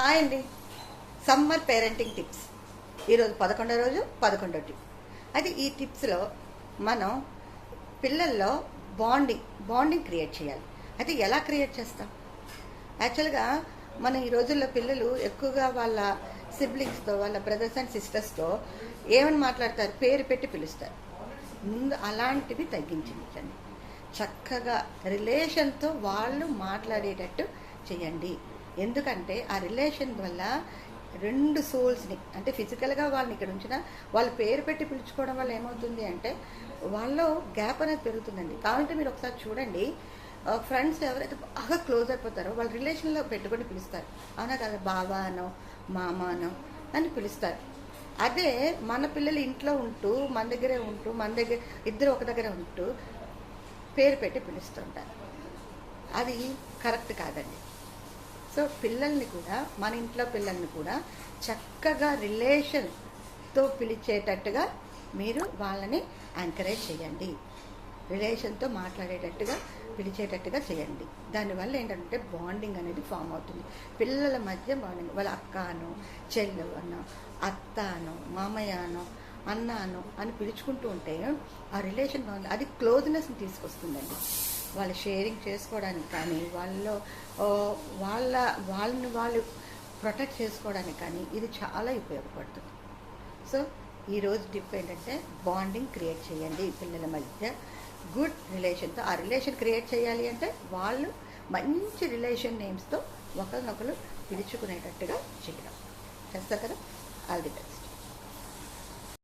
Hi అండి. Summer parenting tips. ఈరోజు పదకొండో రోజు పదకొండో టిప్ అయితే ఈ టిప్స్లో మనం పిల్లల్లో బాండింగ్ బాండింగ్ క్రియేట్ చేయాలి. అయితే ఎలా క్రియేట్ చేస్తాం? యాక్చువల్గా మనం ఈ రోజుల్లో పిల్లలు ఎక్కువగా వాళ్ళ సిబ్లింగ్స్తో వాళ్ళ బ్రదర్స్ అండ్ సిస్టర్స్తో ఏమని మాట్లాడతారు? పేరు పెట్టి పిలుస్తారు. ముందు అలాంటివి తగ్గించండి చక్కగా రిలేషన్తో వాళ్ళు మాట్లాడేటట్టు చేయండి. ఎందుకంటే ఆ రిలేషన్ వల్ల రెండు సోల్స్ని అంటే ఫిజికల్గా వాళ్ళని ఇక్కడ ఉంచిన వాళ్ళ పేరు పెట్టి పిలుచుకోవడం వల్ల ఏమవుతుంది అంటే వాళ్ళలో గ్యాప్ అనేది పెరుగుతుందండి. కాబట్టి మీరు ఒకసారి చూడండి. ఫ్రెండ్స్ ఎవరైతే బాగా క్లోజ్ అయిపోతారో వాళ్ళ రిలేషన్లో పెట్టుకొని పిలుస్తారు. అవునా కదా? బావా అనో మామ అనో అని పిలుస్తారు. అదే మన పిల్లలు ఇంట్లో ఉంటూ మన దగ్గరే ఉంటూ మన దగ్గర ఇద్దరు ఒక దగ్గర ఉంటూ పేరు పెట్టి పిలుస్తుంటారు. అది కరెక్ట్ కాదండి. సో పిల్లల్ని కూడా మన ఇంట్లో పిల్లల్ని కూడా చక్కగా రిలేషన్తో పిలిచేటట్టుగా మీరు వాళ్ళని ఎంకరేజ్ చేయండి. రిలేషన్తో మాట్లాడేటట్టుగా పిలిచేటట్టుగా చేయండి. దానివల్ల ఏంటంటే బాండింగ్ అనేది ఫామ్ అవుతుంది. పిల్లల మధ్య బాండింగ్ వాళ్ళ అక్కను అనో చెల్లు అనో అత్త అని పిలుచుకుంటూ ఉంటే ఆ రిలేషన్ బాగుంది అది క్లోజ్నెస్ని తీసుకొస్తుందండి. వాళ్ళు షేరింగ్ చేసుకోవడానికి కానీ వాళ్ళలో వాళ్ళ వాళ్ళని వాళ్ళు ప్రొటెక్ట్ చేసుకోవడానికి కానీ ఇది చాలా ఉపయోగపడుతుంది. సో ఈరోజు టిప్ ఏంటంటే బాండింగ్ క్రియేట్ చేయండి పిల్లల మధ్య. గుడ్ రిలేషన్తో ఆ రిలేషన్ క్రియేట్ చేయాలి అంటే వాళ్ళు మంచి రిలేషన్ నేమ్స్తో ఒకరినొకరు పిలుచుకునేటట్టుగా చేయడం. చేస్తారు కదా? All the best